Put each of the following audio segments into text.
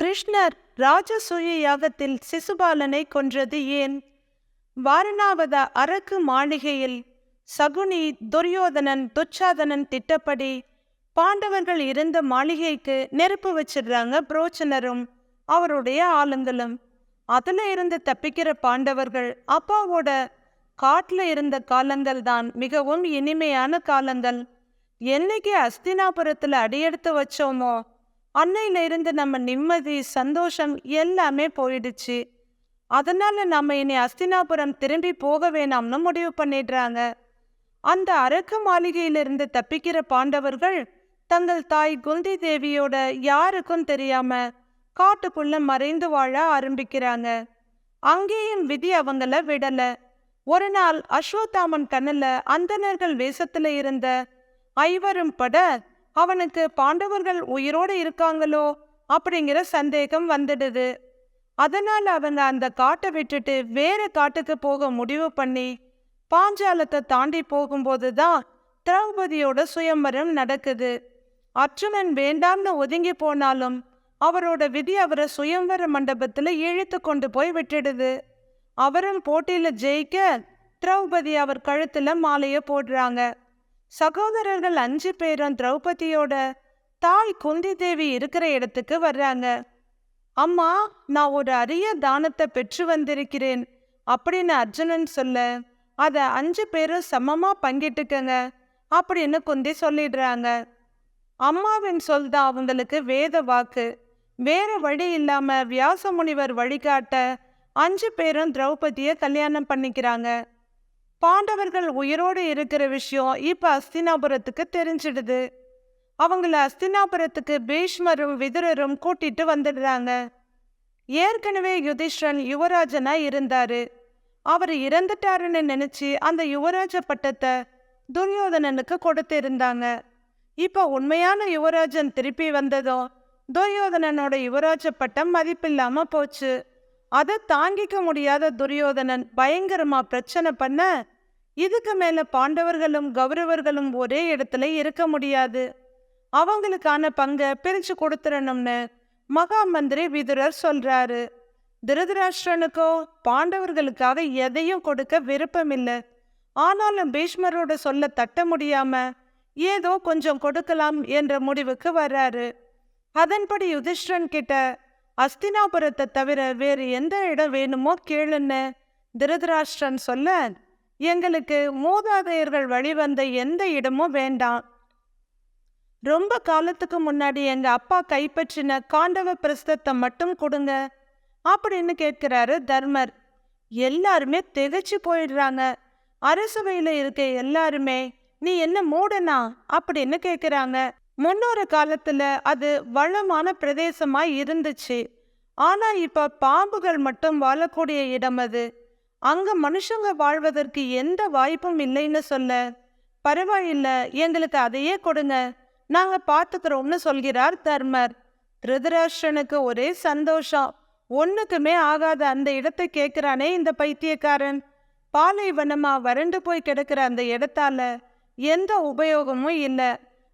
கிருஷ்ணர் ராஜசூய யாகத்தில் சிசுபாலனை கொன்றது ஏன்? வாரணாவத அரக்கு மாளிகையில் சகுனி துரியோதனன் துச்சாதனன் திட்டப்படி பாண்டவர்கள் இருந்த மாளிகைக்கு நெருப்பு வச்சிடுறாங்க புரோச்சனரும் அவருடைய ஆளுங்களும். அதில் இருந்து தப்பிக்கிற பாண்டவர்கள் அப்பாவோட காட்டுல இருந்த காலங்கள் தான் மிகவும் இனிமையான காலங்கள். என்னைக்கு அஸ்தினாபுரத்துல அடியெடுத்து வச்சோமோ அன்னையில இருந்து நம்ம நிம்மதி சந்தோஷம் எல்லாமே போயிடுச்சு. அதனால நம்ம இனி அஸ்தினாபுரம் திரும்பி போக வேணாம்னு முடிவு பண்ணிடுறாங்க. அந்த அரக்கு மாளிகையிலிருந்து தப்பிக்கிற பாண்டவர்கள் தங்கள் தாய் குந்தி தேவியோட யாருக்கும் தெரியாம காட்டுக்குள்ள மறைந்து வாழ ஆரம்பிக்கிறாங்க. அங்கேயும் விதி அவங்கள விடல. ஒரு நாள் அஸ்வத்தாமன் கண்ணில் அந்தணர்கள் வேஷத்துல இருந்த ஐவரும் பட அவனுக்கு பாண்டவர்கள் உயிரோடு இருக்காங்களோ அப்படிங்கிற சந்தேகம் வந்துடுது அதனால அவங்க அந்த காட்டை விட்டுட்டு வேற காட்டுக்கு போக முடிவு பண்ணி பாஞ்சாலத்தை தாண்டி போகும்போது தான் திரௌபதியோட சுயம்பரம் நடக்குது. அர்ஜுனன் வேண்டாம்னு ஒதுங்கி போனாலும் அவரோட விதி அவரை சுயம்பர மண்டபத்துல இழுத்து கொண்டு போய் விட்டுடுது. அவரும் போட்டியில் ஜெயிக்க திரௌபதி அவர் கழுத்துல மாலைய போடுறாங்க. சகோதரர்கள் அஞ்சு பேரும் திரௌபதியோட தாய் குந்தி தேவி இருக்கிற இடத்துக்கு வர்றாங்க. அம்மா நான் ஒரு அரிய தானத்தை பெற்று வந்திருக்கிறேன் அப்படின்னு அர்ஜுனன் சொல்ல அதை அஞ்சு பேரும் சமமா பங்கிட்டுக்கங்க அப்படின்னு குந்தி சொல்லிடுறாங்க. அம்மாவின் சொல் தான் அவங்களுக்கு வேத வாக்கு. வேற வழி இல்லாம வியாச முனிவர் வழிகாட்ட அஞ்சு பேரும் திரௌபதியை கல்யாணம் பண்ணிக்கிறாங்க. பாண்டவர்கள் உயிரோடு இருக்கிற விஷயம் இப்ப அஸ்தினாபுரத்துக்கு தெரிஞ்சிடுது. அவங்கள அஸ்தினாபுரத்துக்கு பீஷ்மரும் விதுரரும் கூட்டிட்டு வந்துடுறாங்க. ஏற்கனவே யுதிஷ்டன் யுவராஜனா இருந்தாரு. அவர் இறந்துட்டாருன்னு நினைச்சு அந்த யுவராஜ பட்டத்தை துரியோதனனுக்கு கொடுத்திருந்தாங்க. இப்ப உண்மையான யுவராஜன் திருப்பி வந்ததும் துரியோதனனோட யுவராஜ பட்டம் மதிப்பில்லாம போச்சு. அதை தாங்கிக்க முடியாத துரியோதனன் பயங்கரமா பிரச்சனை பண்ண இதுக்கு மேல பாண்டவர்களும் கௌரவர்களும் ஒரே இடத்துல இருக்க முடியாது. அவங்களுக்கான பங்கை பிரிச்சு கொடுத்துடணும்னு மகா மந்திரி விதுரர் சொல்றாரு. திருதராஷ்டிரனுக்கோ பாண்டவர்களுக்காக எதையும் கொடுக்க விருப்பமில்லை. ஆனாலும் பீஷ்மரோட சொல்ல தட்ட முடியாம ஏதோ கொஞ்சம் கொடுக்கலாம் என்ற முடிவுக்கு வர்றாரு. அதன்படி யுதிஷ்டன் கிட்ட அஸ்தினாபுரத்தை தவிர வேறு எந்த இடம் வேணுமோ கேளுன்னு திருதராஷ்டிரன் சொல்ல எங்களுக்கு மூதாதையர்கள் வழிவந்த எந்த இடமும் வேண்டாம். ரொம்ப காலத்துக்கு முன்னாடி எங்க அப்பா கைப்பற்றின காண்டவ பிரஸ்தத்தை மட்டும் கொடுங்க அப்படின்னு கேட்கிறாரு தர்மர். எல்லாருமே திகைச்சு போயிடுறாங்க. அரசவையில் இருக்க எல்லாருமே நீ என்ன மூடனா? அப்படின்னு கேக்குறாங்க முன்னொரு காலத்துல அது வளமான பிரதேசமாக இருந்துச்சு. ஆனா இப்ப பாம்புகள் மட்டும் வாழக்கூடிய இடம் அது. அங்க மனுஷங்க வாழ்வதற்கு எந்த வாய்ப்பும் இல்லைன்னு சொல்ல. பரவாயில்ல எங்களுக்கு அதையே கொடுங்க. நாங்க பார்த்துக்கிறோம்னு சொல்கிறார் தர்மர். திருதராஷ்டனுக்கு ஒரே சந்தோஷம். ஒன்றுக்குமே ஆகாத அந்த இடத்தை கேட்குறானே இந்த பைத்தியக்காரன். பாலைவனமா வறண்டு போய் கிடக்கிற அந்த இடத்தால எந்த உபயோகமும் இல்லை.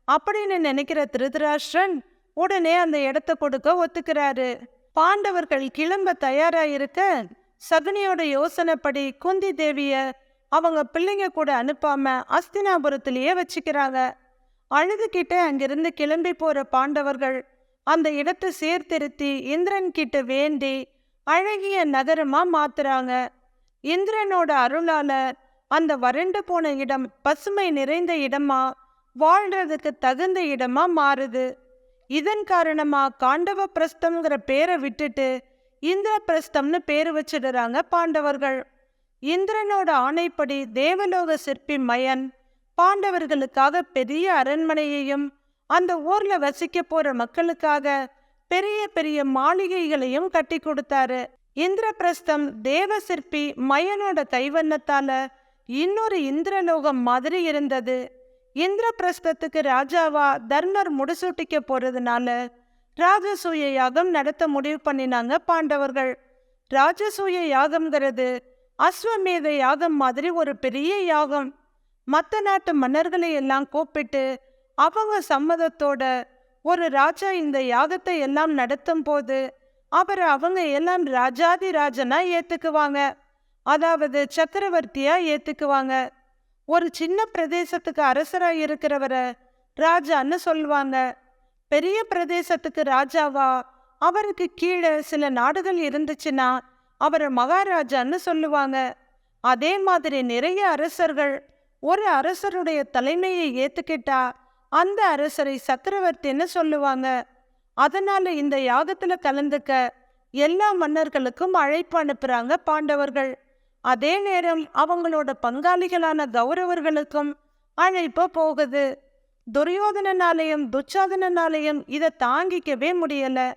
அப்படின்னு நினைக்கிற திருதராஷ்டிரன் உடனே அந்த இடத்த கொடுக்க ஒத்துக்கிறாரு. பாண்டவர்கள் கிளம்ப தயாரா இருக்க சகுனியோட யோசனைப்படி குந்தி தேவிய அவங்க பிள்ளைங்க கூட அனுப்பாம அஸ்தினாபுரத்திலேயே வச்சுக்கிறாங்க. அழுதுகிட்டே அங்கிருந்து கிளம்பி போற பாண்டவர்கள் அந்த இடத்தை சீர்திருத்தி இந்திரன் கிட்ட வேண்டி அழகிய நகரமா மாத்துறாங்க. இந்திரனோட அருளால அந்த வறண்டு போன இடம் பசுமை நிறைந்த இடமா வாழ்றதுக்கு தகுந்த இடமா மாறுது. இதன் காரணமா காண்டவ பிரஸ்தம்ங்கிற பேரை விட்டுட்டு இந்திரபிரஸ்தம்னு பேர் வச்சிடுறாங்க பாண்டவர்கள். இந்திரனோட ஆணைப்படி தேவலோக சிற்பி மயன் பாண்டவர்களுக்காக பெரிய அரண்மனையையும் அந்த ஊர்ல வசிக்க போற மக்களுக்காக பெரிய பெரிய மாளிகைகளையும் கட்டி கொடுத்தாரு. இந்திரபிரஸ்தம் தேவ சிற்பி மயனோட கைவண்ணத்தால இன்னொரு இந்திரலோகம் மாதிரி இருந்தது. இந்திரபிரஸ்தத்துக்கு ராஜாவா தர்மர் முடிசூட்டிக்க போறதுனால ராஜசூய யாகம் நடத்த முடிவு பண்ணினாங்க பாண்டவர்கள். ராஜசூய யாகம்ங்கிறது அஸ்வமேத யாகம் மாதிரி ஒரு பெரிய யாகம். மற்ற நாட்டு மன்னர்களை எல்லாம் கூப்பிட்டு அவங்க சம்மதத்தோட ஒரு ராஜா இந்த யாகத்தை எல்லாம் நடத்தும் போது அவர் அவங்க எல்லாம் ராஜாதி ராஜனா ஏத்துக்குவாங்க. அதாவது சக்கரவர்த்தியா ஏத்துக்குவாங்க. ஒரு சின்ன பிரதேசத்துக்கு அரசரா இருக்கிறவரை ராஜான்னு சொல்லுவாங்க பெரிய பிரதேசத்துக்கு ராஜாவா? அவருக்கு கீழே சில நாடுகள் இருந்துச்சுன்னா அவரை மகாராஜான்னு சொல்லுவாங்க. அதே மாதிரி நிறைய அரசர்கள் ஒரு அரசருடைய தலைமையை ஏத்துக்கிட்டா அந்த அரசரை சக்கரவர்த்தின்னு சொல்லுவாங்க. அதனால இந்த யாகத்துல கலந்துக்க எல்லா மன்னர்களுக்கும் அழைப்பு அனுப்புறாங்க பாண்டவர்கள். அதே நேரம் அவங்களோட பங்காளிகளான கௌரவர்களுக்கும் அழைப்பு போகுது. துரியோதனனாலையும் துச்சாதனனாலையும் இதை தாங்கிக்கவே முடியல.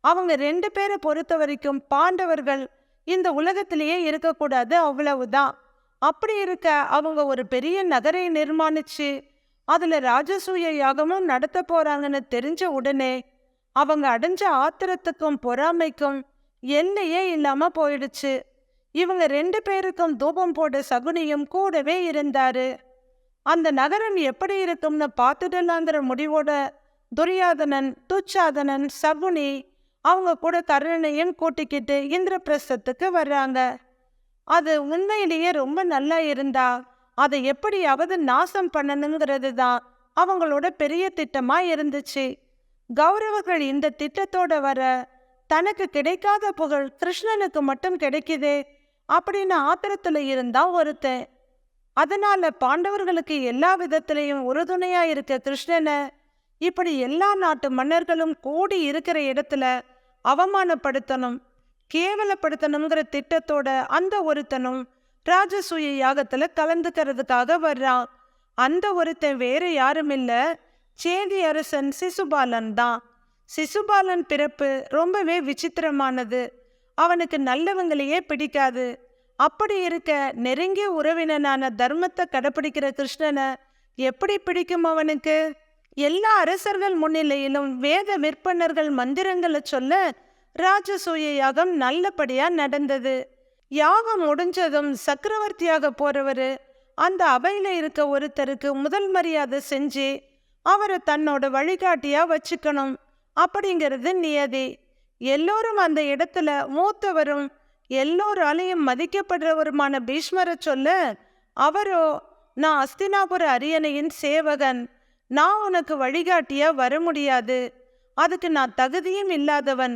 அவங்க ரெண்டு பேரை பொறுத்த வரைக்கும் பாண்டவர்கள் இந்த உலகத்திலேயே இருக்கக்கூடாது அவ்வளவுதான். அப்படி இருக்க அவங்க ஒரு பெரிய நகரை நிர்மாணிச்சு அதுல ராஜசூய யாகமும் நடத்த போறாங்கன்னு தெரிஞ்ச உடனே அவங்க அடைஞ்ச ஆத்திரத்துக்கும் பொறாமைக்கும் எல்லையே இல்லாம போயிடுச்சு. இவங்க ரெண்டு பேருக்கும் தூபம் போட சகுனியும் கூடவே இருந்தாரு. அந்த நகரம் எப்படி இருக்கும்னு பார்த்துடலாங்கிற முடிவோட துரியாதனன் துச்சாதனன் சகுனி அவங்க கூட கருணையும் கூட்டிக்கிட்டு இந்திரபிரஸ்தத்துக்கு வர்றாங்க. அது உண்மையிலேயே ரொம்ப நல்லா இருந்தா அதை எப்படியாவது நாசம் பண்ணணுங்கிறது தான் அவங்களோட பெரிய திட்டமா இருந்துச்சு. கௌரவர்கள் இந்த திட்டத்தோட வர தனக்கு கிடைக்காத புகழ் கிருஷ்ணனுக்கு மட்டும் கிடைக்குதே அப்படின்னு ஆத்திரத்தில் இருந்தா ஒருத்தன். அதனால பாண்டவர்களுக்கு எல்லா விதத்திலையும் உறுதுணையா இருக்க கிருஷ்ணனை இப்படி எல்லா நாட்டு மன்னர்களும் கூடி இருக்கிற இடத்துல அவமானப்படுத்தணும் கேவலப்படுத்தணுங்கிற திட்டத்தோட அந்த ஒருத்தனும் ராஜசூய யாகத்துல கலந்துக்கிறதுக்காக வர்றான். அந்த ஒருத்தன் வேற யாரும் இல்ல சேதி அரசன் சிசுபாலன் தான். சிசுபாலன் பிறப்பு ரொம்பவே விசித்திரமானது. அவனுக்கு நல்லவங்களையே பிடிக்காது. அப்படி இருக்க நெருங்கிய உறவினனான தர்மத்தை கடைப்பிடிக்கிற கிருஷ்ணனை எப்படி பிடிக்கும் அவனுக்கு? எல்லா அரசர்கள் முன்னிலையிலும் வேத விற்பனர்கள் மந்திரங்களை சொல்ல ராஜசூய யாகம் நல்லபடியா நடந்தது. யாகம் முடிஞ்சதும் சக்கரவர்த்தியாக போறவரு அந்த அவையில இருக்க ஒருத்தருக்கு முதல் மரியாதை செஞ்சு அவரை தன்னோட வழிகாட்டியா வச்சுக்கணும். அப்படிங்கிறது நியதி. எல்லோரும் அந்த இடத்துல மூத்தவரும் எல்லோராலையும் மதிக்கப்படுறவருமான பீஷ்மரை சொல்ல அவரோ நான் அஸ்தினாபுர அரியணையின் சேவகன். நான் உனக்கு வழிகாட்டியா வர முடியாது அதுக்கு நான் தகுதியும் இல்லாதவன்.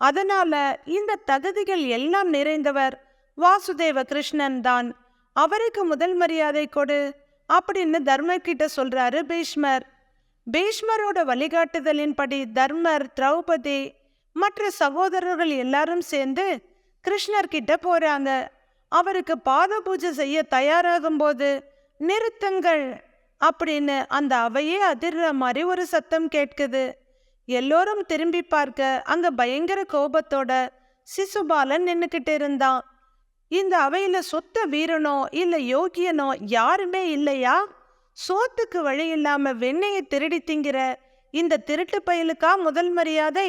அதனால இந்த தகுதிகள் எல்லாம் நிறைந்தவர் வாசுதேவ கிருஷ்ணன் தான். அவருக்கு முதல் மரியாதை கொடு அப்படின்னு தர்மர் கிட்ட சொல்றாரு பீஷ்மர். பீஷ்மரோட வழிகாட்டுதலின்படி தர்மர் திரௌபதி மற்ற சகோதரர்கள் எல்லாரும் சேர்ந்து கிருஷ்ணர் கிட்ட போறாங்க. அவருக்கு பாத பூஜை செய்ய தயாராகும் போது நிறுத்துங்கள் அப்படின்னு அந்த அவையே அதிர்ற மாதிரி ஒரு சத்தம் கேட்குது. எல்லோரும் திரும்பி பார்க்க அங்க பயங்கர கோபத்தோட சிசுபாலன் நின்னுக்கிட்டு இருந்தான். இந்த அவையில சொத்த வீரனோ இல்ல யோகியனோ யாருமே இல்லையா? சோத்துக்கு வழி இல்லாம வெண்ணையை திருடி திங்கிற இந்த திருட்டு பயலுக்கா முதல் மரியாதை?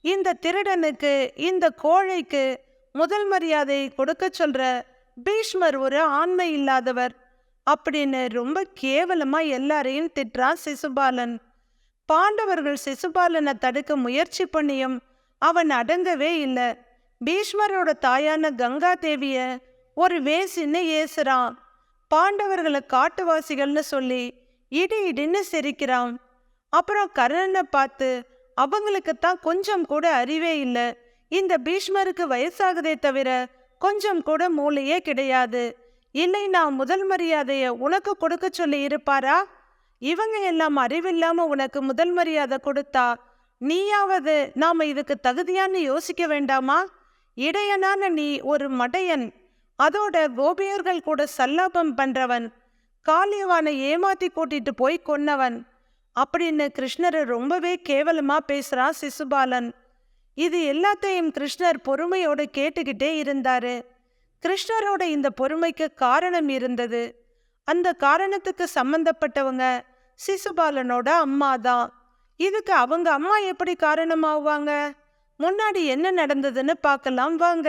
இந்த திருடனுக்கு இந்த கோழைக்கு முதல் மரியாதை கொடுக்க சொல்ற பீஷ்மர் ஒரு ஆண்மை இல்லாதவர். அப்படின்னு ரொம்ப கேவலமா எல்லாரையும் திட்டுறான் சிசுபாலன். பாண்டவர்கள் சிசுபாலனை தடுக்க முயற்சி பண்ணியும் அவன் அடங்கவே இல்லை. பீஷ்மரோட தாயான கங்கா தேவிய ஒரு வேசின்னு ஏசுறான். பாண்டவர்களை காட்டுவாசிகள்னு சொல்லி இடி இடின்னு சிரிக்கிறான். அப்புறம் கர்ணனை பார்த்து அவங்களுக்கு தான் கொஞ்சம் கூட அறிவே இல்லை. இந்த பீஷ்மருக்கு வயசாகுதே தவிர கொஞ்சம் கூட மூளையே கிடையாது. இல்லை நான் முதல் மரியாதைய உனக்கு கொடுக்க சொல்லி இருப்பாரா? இவங்க எல்லாம் அறிவில்லாம உனக்கு முதல் மரியாதை கொடுத்தா நீயாவது நாம இதுக்கு தகுதியான்னு யோசிக்க வேண்டாமா? இடையனான நீ ஒரு மடையன். அதோட கோபியர்கள் கூட சல்லாபம் பண்றவன். காளியவானை ஏமாத்தி கூட்டிட்டு போய் கொன்னவன். அப்படின்னு கிருஷ்ணரை ரொம்பவே கேவலமா பேசுறான் சிசுபாலன். இது எல்லாத்தையும் கிருஷ்ணர் பொறுமையோட கேட்டுக்கிட்டே இருந்தாரு. கிருஷ்ணரோட இந்த பொறுமைக்கு காரணம் இருந்தது. அந்த காரணத்துக்கு சம்பந்தப்பட்டவங்க சிசுபாலனோட அம்மா தான். இதுக்கு அவங்க அம்மா எப்படி காரணமாவாங்க முன்னாடி என்ன நடந்ததுன்னு பார்க்கலாம் வாங்க.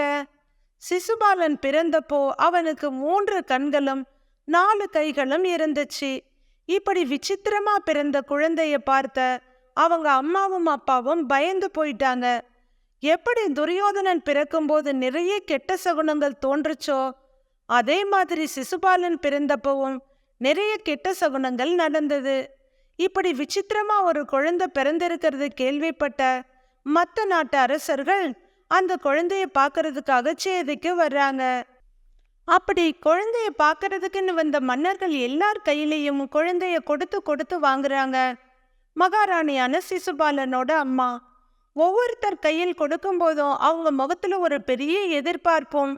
சிசுபாலன் பிறந்தப்போ அவனுக்கு மூன்று கண்களும் நாலு கைகளும் இருந்துச்சு. இப்படி விசித்திரமா பிறந்த குழந்தைய பார்த்த அவங்க அம்மாவும் அப்பாவும் பயந்து போயிட்டாங்க. எப்படி துரியோதனன் பிறக்கும்போது நிறைய கெட்ட சகுனங்கள் தோன்றுச்சோ? அதே மாதிரி சிசுபாலன் பிறந்தப்பவும் நிறைய கெட்ட சகுனங்கள் நடந்தது. இப்படி விசித்திரமா ஒரு குழந்தை பிறந்திருக்கிறது கேள்விப்பட்ட மற்ற நாட்டு அரசர்கள் அந்த குழந்தைய பார்க்கறதுக்காக சேதிக்கு வர்றாங்க. அப்படி குழந்தைய பார்க்கறதுக்குன்னு வந்த மன்னர்கள் எல்லார் கையிலையும் குழந்தைய கொடுத்து கொடுத்து வாங்குறாங்க. மகாராணியான சிசுபாலனோட அம்மா. ஒவ்வொருத்தர் கையில் கொடுக்கும் போதும் அவங்க முகத்துல ஒரு பெரிய எதிர்பார்ப்பும்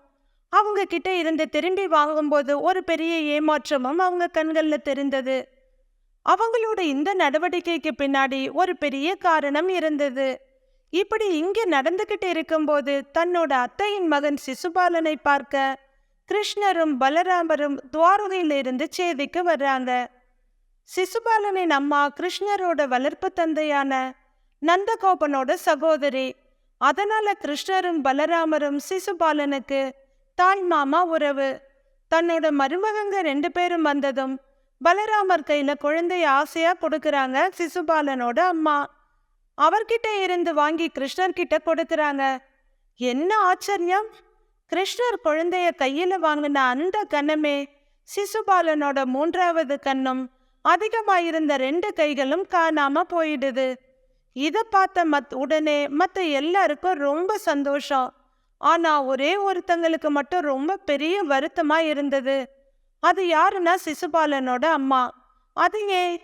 அவங்க கிட்ட இருந்து திரும்பி வாங்கும்போது ஒரு பெரிய ஏமாற்றமும் அவங்க கண்கள்ல தெரிந்தது. அவங்களோட இந்த நடவடிக்கைக்கு பின்னாடி ஒரு பெரிய காரணம் இருந்தது. இப்படி இங்கே நடந்துகிட்டு இருக்கும்போது தன்னோட அத்தையின் மகன் சிசுபாலனை பார்க்க கிருஷ்ணரும் பலராமரும் துவாரகையிலிருந்து சேதிக்கு வர்றாங்க சிசுபாலனின் அம்மா கிருஷ்ணரோட வளர்ப்பு தந்தையான நந்தகோபனோட சகோதரி. அதனால கிருஷ்ணரும் பலராமரும் சிசுபாலனுக்கு தாய் மாமா உறவு. தன்னோட மருமகங்க ரெண்டு பேரும் வந்ததும் பலராமர் கையில குழந்தைய ஆசையா கொடுக்குறாங்க சிசுபாலனோட அம்மா. அவர்கிட்ட இருந்து வாங்கி கிருஷ்ணர்கிட்ட கொடுக்குறாங்க. என்ன ஆச்சரியம்? கிருஷ்ணர் குழந்தைய கையில வாங்கின அந்த கண்ணமே சிசுபாலனோட மூன்றாவது கண்ணும் அதிகமாயிருந்த ரெண்டு கைகளும் காணாம போயிடுது. இத பார்த்த மத் உடனே மத்த எல்லாருக்கும் ரொம்ப சந்தோஷம். ஆனா ஒரே ஒருத்தங்களுக்கு மட்டும் ரொம்ப பெரிய வருத்தமா இருந்தது. அது யாருன்னா சிசுபாலனோட அம்மா. அது ஏன்?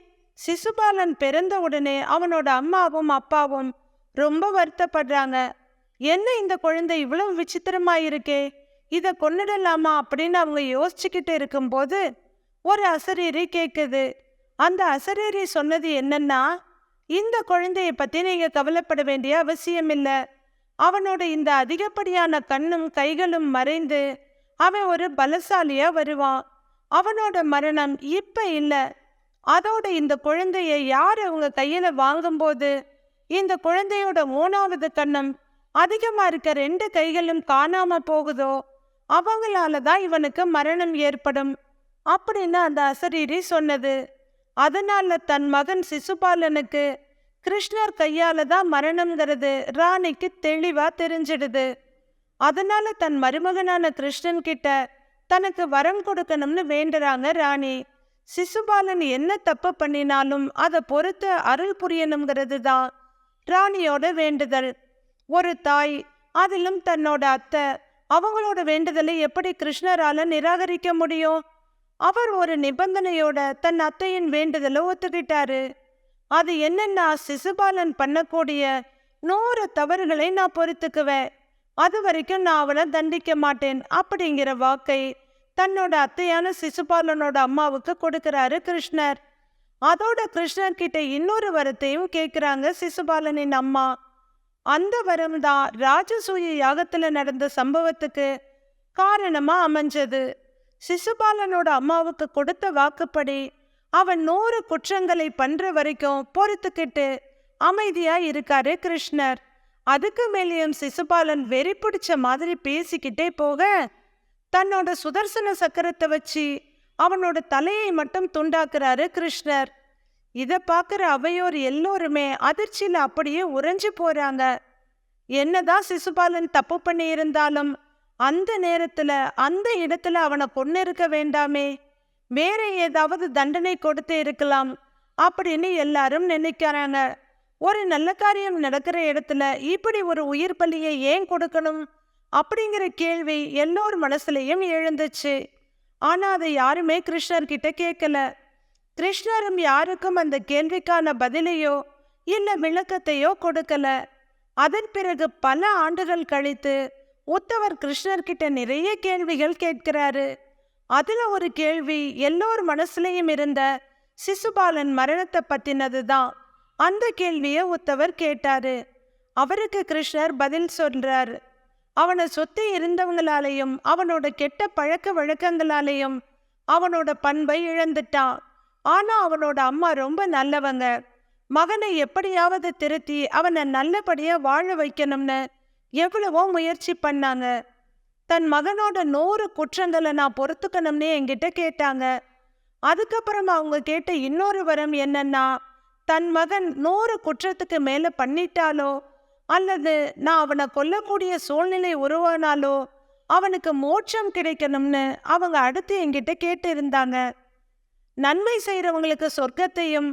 சிசுபாலன் பிறந்த உடனே அவனோட அம்மாவும் அப்பாவும் ரொம்ப வருத்தப்படுறாங்க. என்ன இந்த குழந்தை இவ்வளவு விசித்திரமா இருக்கே இத கொன்னுடலாமா? அப்படின்னு அவங்க யோசிச்சுக்கிட்டு இருக்கும்போது ஒரு அசரீரி கேக்குது. அந்த அசரீரி சொன்னது என்னன்னா இந்த குழந்தைய பத்தி நீங்க கவலைப்பட வேண்டிய அவசியம் இல்லை அவனோட இந்த அதிகப்படியான கண்ணும் கைகளும் மறைந்து அவன் ஒரு பலசாலியா வருவான். அவனோட மரணம் இப்ப இல்ல. அதோட இந்த குழந்தைய யார் அவங்க கையில வாங்கும்போது இந்த குழந்தையோட மூணாவது கண்ணம் அதிகமா இருக்க ரெண்டு கைகளும் காணாம போகுதோ? அவங்களால தான் இவனுக்கு மரணம் ஏற்படும். அப்படின்னு அந்த அசரீரி சொன்னது. அதனால தன் மகன் சிசுபாலனுக்கு கிருஷ்ணர் கையால தான் மரணம்ங்கிறது ராணிக்கு தெளிவா தெரிஞ்சிடுது. அதனால தன் மருமகனான கிருஷ்ணன் கிட்ட தனக்கு வரம் கொடுக்கணும்னு வேண்டுறாங்க ராணி. சிசுபாலன் என்ன தப்பு பண்ணினாலும் அதை பொறுத்து அருள் புரியணுங்கிறது தான் ராணியோட வேண்டுதல். ஒரு தாய் அதிலும் தன்னோட அத்தை அவங்களோட வேண்டுதலை எப்படி கிருஷ்ணரால நிராகரிக்க முடியும்? அவர் ஒரு நிபந்தனையோட தன் அத்தையின் வேண்டுதலை ஒத்துக்கிட்டாரு. அது என்னன்னா சிசுபாலன் பண்ணக்கூடிய நூறு தவறுகளை நான் பொறுத்துக்குவேன். அது வரைக்கும் நான் அவளை தண்டிக்க மாட்டேன் அப்படிங்கிற வாக்கை தன்னோட அத்தையான சிசுபாலனோட அம்மாவுக்கு கொடுக்கறாரு கிருஷ்ணர். அதோட கிருஷ்ணர் கிட்ட இன்னொரு வரத்தையும் கேக்குறாங்க சிசுபாலனின் அம்மா. அந்த வரம் தான் ராஜசூய யாகத்துல நடந்த சம்பவத்துக்கு காரணமா அமைஞ்சது. சிசுபாலனோட அம்மாவுக்கு கொடுத்த வாக்குப்படி அவன் நூறு குற்றங்களை பண்ற வரைக்கும் பொறுத்துக்கிட்டு அமைதியா இருக்காரு கிருஷ்ணர். அதுக்கு மேலேயும் சிசுபாலன் வெறி பிடிச்ச மாதிரி பேசிக்கிட்டே போக தன்னோட சுதர்சன சக்கரத்தை வச்சு அவனோட தலையை மட்டும் துண்டாக்குறாரு கிருஷ்ணர். இத பார்க்குற அவையோர் எல்லோருமே அதிர்ச்சியில் அப்படியே உறைஞ்சு போறாங்க. என்னதான் சிசுபாலன் தப்பு பண்ணி இருந்தாலும் அந்த நேரத்துல அந்த இடத்துல அவனை கொண்டு இருக்க வேண்டாமே. வேற ஏதாவது தண்டனை கொடுத்து இருக்கலாம் அப்படின்னு எல்லாரும் நினைக்கிறாங்க. ஒரு நல்ல காரியம் நடக்கிற இடத்துல இப்படி ஒரு உயிர் பலியை ஏன் கொடுக்கணும்? அப்படிங்கிற கேள்வி எல்லோர் மனசுலயும் எழுந்துச்சு. ஆனா அதை யாருமே கிருஷ்ணர்கிட்ட கேட்கல கிருஷ்ணரும் யாருக்கும் அந்த கேள்விக்கான பதிலையோ இல்ல விளக்கத்தையோ கொடுக்கல. அதன் பிறகு பல ஆண்டுகள் கழித்து உத்தவர் கிருஷ்ணர் கிட்ட நிறைய கேள்விகள் கேட்கிறாரு. அதுல ஒரு கேள்வி எல்லோர் மனசுலையும் இருந்த சிசுபாலன் மரணத்தை பத்தினது தான் அந்த கேள்வியை உத்தவர் கேட்டாரு. அவருக்கு கிருஷ்ணர் பதில் சொல்றார். அவனை சொத்து இருந்தவங்களாலேயும் அவனோட கெட்ட பழக்க வழக்கங்களாலேயும் அவனோட பண்பை இழந்துட்டான். ஆனா அவனோட அம்மா ரொம்ப நல்லவங்க. மகனை எப்படியாவது திருத்தி அவனை நல்லபடியா வாழ வைக்கணும்னு எவ்வளவோ முயற்சி பண்ணாங்க. தன் மகனோட நூறு குற்றங்களை நான் பொறுத்துக்கணும்னு என்கிட்ட கேட்டாங்க. அதுக்கப்புறம் அவங்க கேட்ட இன்னொரு வரம் என்னன்னா தன் மகன் நூறு குற்றத்துக்கு மேல பண்ணிட்டாலோ அல்லது நான் அவனை கொல்லக்கூடிய சூழ்நிலை உருவானாலோ அவனுக்கு மோட்சம் கிடைக்கணும்னு அவங்க அடுத்து என்கிட்ட கேட்டு இருந்தாங்க நன்மை செய்யறவங்களுக்கு சொர்க்கத்தையும்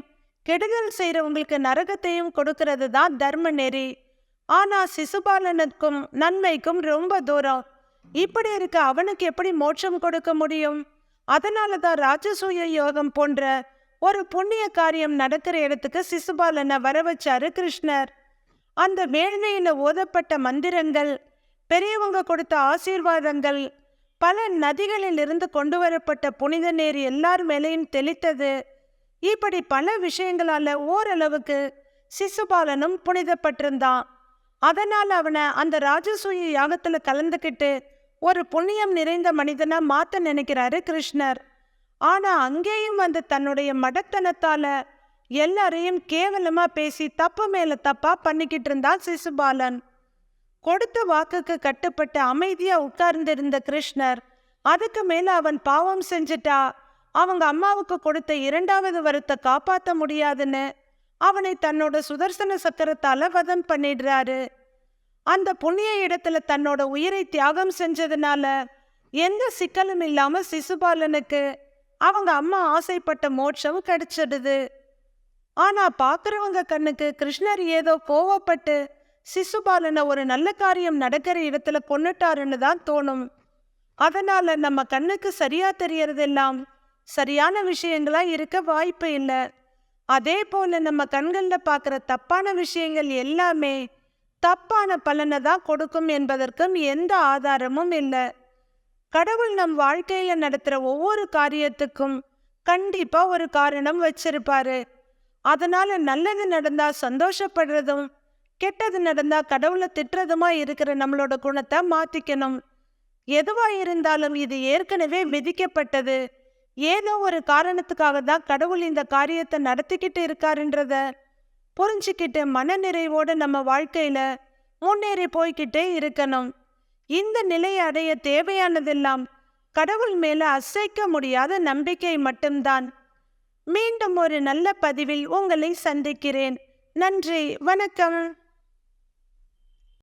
கெடுதல் செய்யறவங்களுக்கு நரகத்தையும் கொடுக்கிறது தான் தர்ம நெறி. ஆனா சிசுபாலனுக்கும் நன்மைக்கும் ரொம்ப தூரம். இப்படி இருக்க அவனுக்கு எப்படி மோட்சம் கொடுக்க முடியும்? அதனால தான் ராஜசூய யோகம் போன்ற ஒரு புண்ணிய காரியம் நடக்கிற இடத்துக்கு சிசுபாலனை வர வச்சாரு கிருஷ்ணர். அந்த வேள்வியில ஓதப்பட்ட மந்திரங்கள் பெரியவங்க கொடுத்த ஆசீர்வாதங்கள் பல நதிகளில் இருந்து கொண்டு வரப்பட்ட புனித நீர் எல்லார் மேலேயும் தெளித்தது. இப்படி பல விஷயங்களால ஓரளவுக்கு சிசுபாலனும் புனிதப்பட்டிருந்தான். அதனால் அவனை அந்த ராஜசூய யாகத்துல கலந்துக்கிட்டு ஒரு புண்ணியம் நிறைந்த மனிதனா மாத்த நினைக்கிறாரு கிருஷ்ணர். ஆனா அங்கேயும் வந்து தன்னுடைய மடத்தனத்தால எல்லாரையும் கேவலமா பேசி தப்பு மேல தப்பா பண்ணிக்கிட்டு இருந்தான் சிசுபாலன். கொடுத்த வாக்குக்கு கட்டுப்பட்டு அமைதியா உட்கார்ந்திருந்த கிருஷ்ணர் அதுக்கு மேல அவன் பாவம் செஞ்சுட்டா? அவங்க அம்மாவுக்கு கொடுத்த இரண்டாவது வரத்தை காப்பாத்த முடியாதுன்னு அவனை தன்னோட சுதர்சன சக்கரத்தால வதம் பண்ணிடுறாரு. அந்த புண்ணிய இடத்துல தன்னோட உயிரை தியாகம் செஞ்சதுனால எந்த சிக்கலும் இல்லாம சிசுபாலனுக்கு அவங்க அம்மா ஆசைப்பட்ட மோட்சம் கிடைச்சிடுது. ஆனா பாக்குறவங்க கண்ணுக்கு கிருஷ்ணர் ஏதோ கோவப்பட்டு சிசுபாலனை ஒரு நல்ல காரியம் நடக்கிற இடத்துல கொண்டுட்டாருன்னு தான் தோணும். அதனால நம்ம கண்ணுக்கு சரியா தெரியறதெல்லாம் சரியான விஷயங்களா இருக்க வாய்ப்பு இல்லை. அதே போல நம்ம கண்கள்ல பார்க்குற தப்பான விஷயங்கள் எல்லாமே தப்பான பலனை தான் கொடுக்கும் என்பதற்கும் எந்த ஆதாரமும் இல்லை. கடவுள் நம் வாழ்க்கையில் நடத்துற ஒவ்வொரு காரியத்துக்கும் கண்டிப்பா ஒரு காரணம் வச்சிருப்பாரு. அதனால நல்லது நடந்தா சந்தோஷப்படுறதும் கெட்டது நடந்தா கடவுளை திட்டுறதுமா இருக்கிற நம்மளோட குணத்தை மாத்திக்கணும். எதுவா இருந்தாலும் இது ஏற்கனவே விதிக்கப்பட்டது ஏதோ ஒரு காரணத்துக்காக தான் கடவுள் இந்த காரியத்தை நடத்திக்கிட்டு இருக்காருன்றத புரிஞ்சுக்கிட்டு மனநிறைவோடு நம்ம வாழ்க்கையில முன்னேறி போய்கிட்டே இருக்கணும். இந்த நிலையை அடைய தேவையானதெல்லாம் கடவுள் மேல அசைக்க முடியாத நம்பிக்கை மட்டும்தான். மீண்டும் ஒரு நல்ல பதிவில் உங்களை சந்திக்கிறேன். நன்றி வணக்கம்.